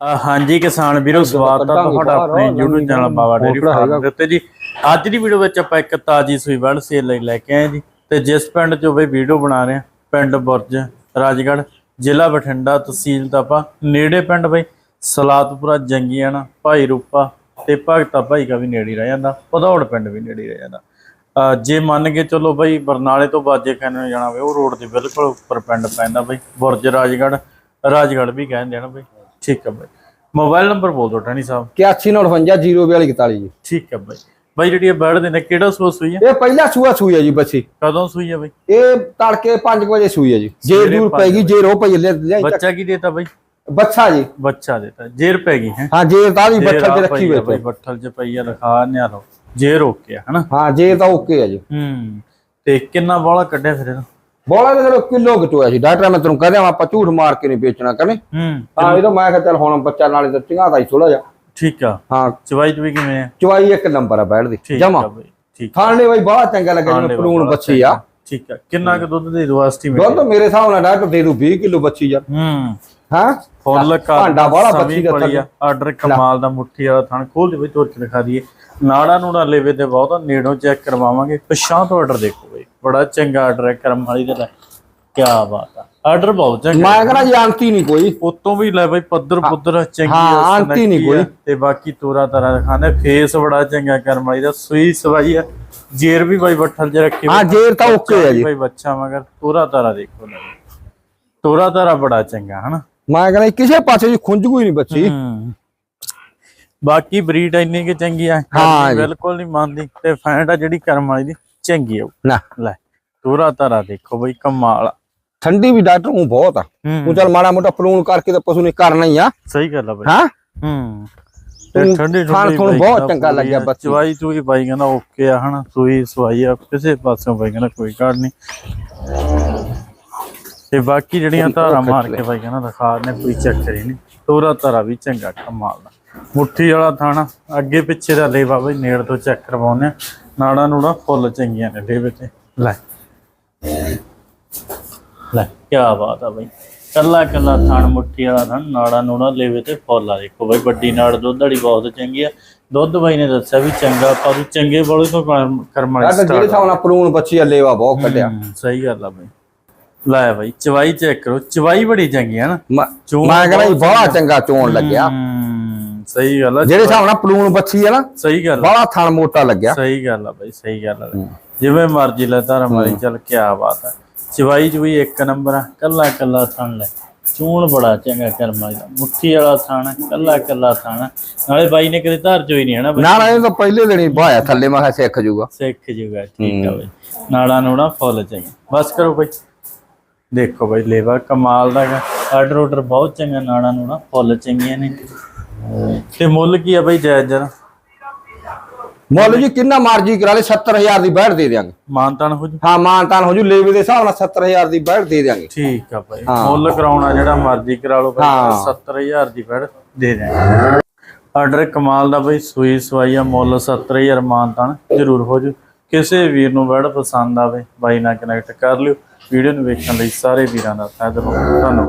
ਹਾਂਜੀ ਕਿਸਾਨ ਵੀਰੋ ਸਵਾਗਤ ਹੈ ਤੁਹਾਡਾ ਆਪਣੇ YouTube channel Baba dairy farm ਦੇ ਉੱਤੇ ਜੀ। ਅੱਜ ਦੀ ਵੀਡੀਓ ਵਿੱਚ ਆਪਾਂ ਇੱਕ ਤਾਜੀ ਸੂਈ ਵੜ ਸੇਲ ਲਈ ਲੈ ਕੇ ਆਏ ਜੀ। ਤੇ ਜਿਸ ਪਿੰਡ 'ਚੋਂ ਬਈ ਵੀਡੀਓ ਬਣਾ ਰਹੇ ਆ ਪਿੰਡ ਬੁਰਜ ਰਾਜਗੜ੍ਹ ਜ਼ਿਲ੍ਹਾ ਬਠਿੰਡਾ ਤਹਿਸੀਲ ਤਾਪਾ ਨੇੜੇ ਪਿੰਡ ਬਈ। ਸਲਾਤਪੁਰਾ ਜੰਗੀਆਣਾ ਭਾਈ ਰੂਪਾ ਤੇ ਭਗਤਾ ਭਾਈ ਕਾ ਵੀ ਨੇੜੇ ਰਹਿ ਜਾਂਦਾ ਪਧੌੜ ਪਿੰਡ ਵੀ ਨੇੜੇ ਰਹਿ ਜਾਂਦਾ। ਜੇ ਮੰਨ ਕੇ ਚਲੋ ਬਈ ਬਰਨਾਲੇ ਤੋਂ ਬਾਜੇ ਖਾਨੇ ਨੂੰ ਜਾਣਾ ਹੋਵੇ ਉਹ ਰੋਡ ਦੇ ਬਿਲਕੁਲ ਉੱਪਰ ਪਿੰਡ ਪੈਂਦਾ ਬਈ। ਬੁਰਜ ਰਾਜਗੜ੍ਹ ਰਾਜਗੜ੍ਹ ਵੀ ਕਹਿੰਦੇ ਆ ਨਾ ਬਈ। ਠੀਕ ਹੈ ਬਈ। ਮੋਬਾਈਲ ਨੰਬਰ ਬੋਲ ਦਿਓ ਟਾਣੀ ਸਾਹਿਬ। 8198 ਜੀ। ਠੀਕ ਹੈ ਬਈ। ਬਈ ਜਿਹੜੀ ਇਹ ਬਰਡ ਦੇ ਨੇ ਕਿਹੜਾ ਸੂਆ ਸੂਈ ਹੈ? ਇਹ ਪਹਿਲਾ ਸੂਆ ਸੂਈ ਹੈ ਜੀ ਬੱਚੀ ਕਦੋਂ ਸੂਈ ਹੈ ਬਈ? ਇਹ ਤੜਕੇ 5 ਵਜੇ ਸੂਈ ਹੈ ਜੀ। ਜੇ ਦੂਰ ਪੈਗੀ ਜੇ ਰੋ ਪਈ ਲੈ ਬੱਚਾ ਕੀ ਦੇਤਾ ਬਈ? ਬੱਚਾ ਜੀ। ਬੱਚਾ ਦੇਤਾ। ਜੇਰ ਪੈ ਗਈ ਹੈ? ਹਾਂ ਜੇ ਤਾਂ ਜੇਰ ਬੱਠਲ ਤੇ ਰੱਖੀ ਹੋਈ ਬਈ ਬੱਠਲ 'ਚ ਪਈ ਆ ਰਖਾ ਨਿਆ ਲੋ ਜੇਰ ਓਕੇ ਹਨਾ? ਹਾਂ ਜੇ ਤਾਂ ਓਕੇ ਹੈ ਜੀ। ਹੂੰ। ਤੇ ਕਿੰਨਾ ਬੋਲਾ ਕੱਢਿਆ ਫਿਰ ਇਹਦਾ? ਬੋਲਾ ਦੇ ਚਲੋ ਕਿਲੋ ਘਟੋਇਆ ਸੀ। ਡਾਕਟਰ ਮੈਂ ਤੈਨੂੰ ਕਹਦੇ ਆਪਾਂ ਝੂਠ ਮਾਰ ਕੇ ਨਹੀਂ ਵੇਚਣਾ ਕਰਨੇ ਹੂੰ ਹਾਂ ਇਹ ਤਾਂ ਮੈਂ ਕਿਹਾ ਚੱਲ ਹੁਣ ਬੱਚਾ ਨਾਲੇ ਤਾਂ ਚੰਗਾ ਹੀ ਥੋੜਾ ਜਿਹਾ। ਠੀਕ ਆ। ਹਾਂ। ਚਵਾਈ ਚੁਈ ਕਿਵੇਂ ਹੈ ਚਵਾਈ ਇੱਕ ਨੰਬਰ ਆ ਬੈਠ ਦੀ। ਠੀਕ ਜਮਾ। ਆ ਬਈ ਠੀਕ ਖਾਣੇ ਬਈ ਬੜਾ ਚੰਗਾ ਲੱਗਿਆ ਜਿਵੇਂ ਪਲੂਣ ਬੱਚੀ ਆ। ਠੀਕ ਆ। ਕਿੰਨਾ ਕੁ ਦੁੱਧ ਦੇ ਦੋ ਐਸਟੀਮੇਟ ਦੁੱਧ ਮੇਰੇ ਹਿਸਾਬ ਨਾਲ ਡਾਕਟਰ ਦੇ ਦੂ 20 ਕਿਲੋ ਬੱਚੀ ਯਾਰ ਹੂੰ। ਹਾਂ? ਫੁੱਲ ਕਾ ਭਾਂਡਾ ਵਾਲਾ ਬੱਚੀ ਦਾ ਆ। ਆਰਡਰ ਕਮਾਲ ਦਾ ਮੁੱਠੀ ਵਾਲਾ ਥਣ ਖੋਲ ਦੇ ਵਿੱਚ ਤੋਰ ਕੇ ਦਿਖਾ ਦਈਏ। ਨਾੜਾ ਨੂੜਾ ਲੇਵੇ ਤੇ ਬਹੁਤ ਨੇੜੋਂ ਚੈੱਕ ਕਰਵਾਵਾਂਗੇ। ਪਛਾਂ ਤੋਂ ਆਰਡਰ ਦੇਖੋ। ਬਈ ਬੜਾ ਚੰਗਾ ਆਰਡਰ ਹੈ ਕਰਮ ਵਾਲੀ ਦਾ ਕੀ ਬਾਤ ਆ। ਆਰਡਰ ਬਹੁਤ ਚੰਗਾ ਮੈਂ ਕਹਿੰਦਾ ਜੀ ਆਂਤੀ ਨਹੀਂ ਕੋਈ। ਉਤੋਂ ਵੀ ਲੈ ਬਈ ਪੱਧਰ ਪੁੱਧਰ ਚੰਗੀ ਹਾਂ, ਆ, ਆਂਟੀ ਨੀ ਸੁਨੱਖੀ ਆ, ਕੋਈ। ਤੇ ਬਾਕੀ ਤੋਰਾ ਤਰਾ ਦਿਖਾਉਂਦੇ ਫੇਸ ਬੜਾ ਚੰਗਾ ਕਰਮ ਵਾਲੀ ਦਾ। ਸੂਈ ਸਵਾਈ ਆ। ਜੇਰ ਵੀ ਬਾਈ ਬੱਠਲ 'ਚ ਰੱਖੀ ਹਾਂ ਜੇਰ ਤਾਂ ਓਕੇ ਹੈ ਜੀ। ਬਾਈ ਬੱਚਾ ਮਗਰ ਤੋਰਾ ਤਾਰਾ ਦੇਖੋ ਲੈ। ਤੋਰਾ ਤਾਰਾ ਬੜਾ ਚੰਗਾ ਹਨਾ? ਮੈਂ ਕਹਿੰਦਾ ਜੀ ਕਿਸੇ ਪਾਸੇ ਜੀ ਖੁੰਝ ਕੋਈ ਨਹੀਂ ਬੱਚੀ। ਬਾਕੀ ਬਰੀਡ ਇੰਨੀ ਕਿ ਚੰਗੀ ਆ ਜੀ। ਬਿਲਕੁਲ ਨਹੀਂ ਮੰਨਦੀ। ਤੇ ਫੈਂਟ ਆ ਜਿਹੜੀ ਕਰਮ ਵਾਲੀ ਦੀ। ਚੰਗੀ ਆ ਉਹ। ਨਾ। ਲੈ ਤੋਰਾ ਤਾਰਾ ਦੇਖੋ ਬਈ ਕਮਾਲ। ਠੰਡੀ ਵੀ ਡਾਕਟਰ ਉਹ ਬਹੁਤ ਆ। ਉਹ ਚੱਲ ਮਾੜਾ ਮੋਟਾ ਪਲੂਣ ਕਰਕੇ ਤਾਂ ਪਸ਼ੂ ਨੇ ਕਰਨਾ ਹੀ ਆ। ਸਹੀ ਗੱਲ ਆ ਬਈ। ਹਾਂ? ਹੂੰ। ਠੰਡੀ ਠੰਡੀ ਤੁਹਾਨੂੰ ਬਹੁਤ ਚੰਗਾ ਲੱਗਿਆ। ਬੱਚੀ। ਚਵਾਈ ਚੂਈ ਬਾਈ ਕਹਿੰਦਾ ਓਕੇ ਆ ਹਨਾ। ਸੂਈ ਸਵਾਈ ਆ ਕਿਸੇ ਪਾਸਿਓਂ ਬਾਈ ਕਹਿੰਦਾ ਕੋਈ ਕਾੜ ਨਹੀਂ ਤੇ ਬਾਕੀ ਜਿਹੜੀਆਂ ਧਾਰਾਂ ਮਾਰ ਕੇ ਬਾਈ ਕਹਿੰਦਾ ਦਿਖਾ ਨੇ ਕੋਈ ਚੱਕਰ ਹੀ ਨਹੀਂ ਤੋਰਾ ਧਾਰਾ ਵੀ ਚੰਗਾ ਕਮਾਲ ਦਾ। ਮੁੱਠੀ ਵਾਲਾ ਥਾਣਾ ਅੱਗੇ ਪਿੱਛੇ ਦਾ ਲੇਵਾ ਬਈ ਨੇੜ ਤੋਂ ਚੈੱਕ ਕਰਵਾਉਂਦੇ ਆ। ਨਾੜਾ ਨੂੜਾ ਫੁੱਲ ਚੰਗੀਆਂ ਨੇ ਲੇਵੇ ਤੇ ਲੈ। ਲੈ ਕੀ ਬਾਤ ਆ ਬਈ। ਕੱਲਾ ਕੱਲਾ ਥਣ ਮੁੱਠੀ ਵਾਲਾ ਥਣ ਨਾੜਾ ਨੂੜਾ ਲੇਵੇ ਤੇ ਫੁੱਲ ਆ। ਦੇਖੋ ਬਈ ਵੱਡੀ ਨਾੜ ਦੁੱਧ ਵਾਲੀ ਬਹੁਤ ਚੰਗੀ ਆ। ਦੁੱਧ ਬਾਈ ਨੇ ਦੱਸਿਆ ਵੀ ਚੰਗਾ ਪਰ ਚੰਗੇ ਬੋਲੇ ਤੋਂ ਕਰਮ- ਵਾਲੀ ਡਾਕਟਰ ਜਿਹੜੇ ਹਿਸਾਬ ਨਾਲ ਪਲੂਣ ਬੱਚੀ ਆ ਲੇਵਾ ਬਹੁਤ ਕੱਢਿਆ। ਸਹੀ ਗੱਲ ਆ ਬਈ। ਲੈ ਬਈ ਚਵਾਈ ਚੈੱਕ ਕਰੋ। ਚਵਾਈ ਬੜੀ ਚੰਗੀ ਹੈ ਨਾ। ਮੈਂ ਕਹਿੰਦਾ ਬੜਾ ਚੰਗਾ ਚੋਣ ਲੱਗਿਆ। ਸਹੀ ਗੱਲ ਆ ਜਿਹੜੇ ਹਿਸਾਬ ਨਾਲ ਪਲੂਣ ਬੱਚੀ ਆ ਨਾ ਸਹੀ ਗੱਲ ਬੜਾ ਥਣ ਮੋਟਾ ਲੱਗਿਆ। ਸਹੀ ਗੱਲ ਆ ਬਈ ਸਹੀ ਗੱਲ ਆ ਜਿਵੇਂ ਮਰਜ਼ੀ ਲੈ ਤਾਰਾ ਮਾਰੀ ਚੱਲ ਕੀ ਬਾਤ ਆ। ਚਵਾਈ ਚ ਵੀ ਇੱਕ ਨੰਬਰ ਆ ਕੱਲਾ ਕੱਲਾ ਥਣ ਲੈ। ਚੂਣ ਬੜਾ ਚੰਗਾ ਕਰਮਾ ਦਾ ਮੁੱਠੀ ਵਾਲਾ ਥਣ ਕੱਲਾ ਕੱਲਾ ਥਣ ਨਾਲੇ ਬਾਈ ਨੇ ਕਦੇ ਧਾਰ ਚੋਈ ਨਹੀਂ ਹੈ ਨਾ ਨਾ ਇਹ ਤਾਂ ਪਹਿਲੇ ਦਿਨ ਹੀ ਬਾਇਆ ਥੱਲੇ ਮੈਂ ਕਿਹਾ ਸਿੱਖ ਜੂਗਾ। ਸਿੱਖ ਜੂਗਾ ਠੀਕ ਆ ਬਈ। ਨਾੜਾ ਨੂੜਾ ਫੁੱਲ ਚਾਹੀਏ ਬਸ ਕਰੋ ਬਈ। ਦੇਖੋ ਬਈ ਲੇਵਾ ਕਮਾਲ ਦਾ ਆਰਡਰ ਆਰਡਰ ਬਹੁਤ ਚੰਗਾ ਨਾੜਾ ਨੂੜਾ ਫੁੱਲ ਚੰਗੀਆਂ ਨੇ। ਤੇ ਮੁੱਲ ਕੀ ਆ ਬਈ ਜਾਇਜ਼ ਜਰਾ ਮੁੱਲ ਜੀ ਕਿੰਨਾ ਮਰਜ਼ੀ ਕਰਾ ਲੈ 70000 ਦੀ ਬੈਠ ਦੇ ਦਿਆਂਗੇ। ਮਾਨਤਾਨ ਹੋ ਜੂ? ਹਾਂ ਮਾਨਤਾਨ ਹੋ ਜੂ ਲੇਵੇ ਦੇ ਹਿਸਾਬ ਨਾਲ 70000 ਦੀ ਬੈਠ ਦੇ ਦਿਆਂਗੇ। ਠੀਕ ਆ ਹਾਂ। ਮੁੱਲ ਕਰਾਉਣਾ ਜਿਹੜਾ ਮਰਜ਼ੀ ਕਰਾ ਲਓ ਹਾਂ। 70000 ਦੀ ਫੜ ਦੇ ਦੇ ਆਰਡਰ ਕਮਾਲ ਦਾ ਬਈ ਸੂਈ ਸਵਾਈ ਆ ਮੁੱਲ 70000 ਮਾਨਤਾਨ ਜ਼ਰੂਰ ਹੋ ਜੂ। ਕਿਸੇ ਵੀਰ ਨੂੰ ਵੜ ਪਸੰਦ ਆਵੇ ਬਾਈ ਨਾਲ ਕਨੈਕਟ ਕਰ ਲਿਓ। ਵੀਡੀਓ ਨੂੰ ਵੇਖਣ ਲਈ ਸਾਰੇ ਵੀਰਾਂ ਦਾ ਦਿਲੋਂ ਧੰਨਵਾਦ।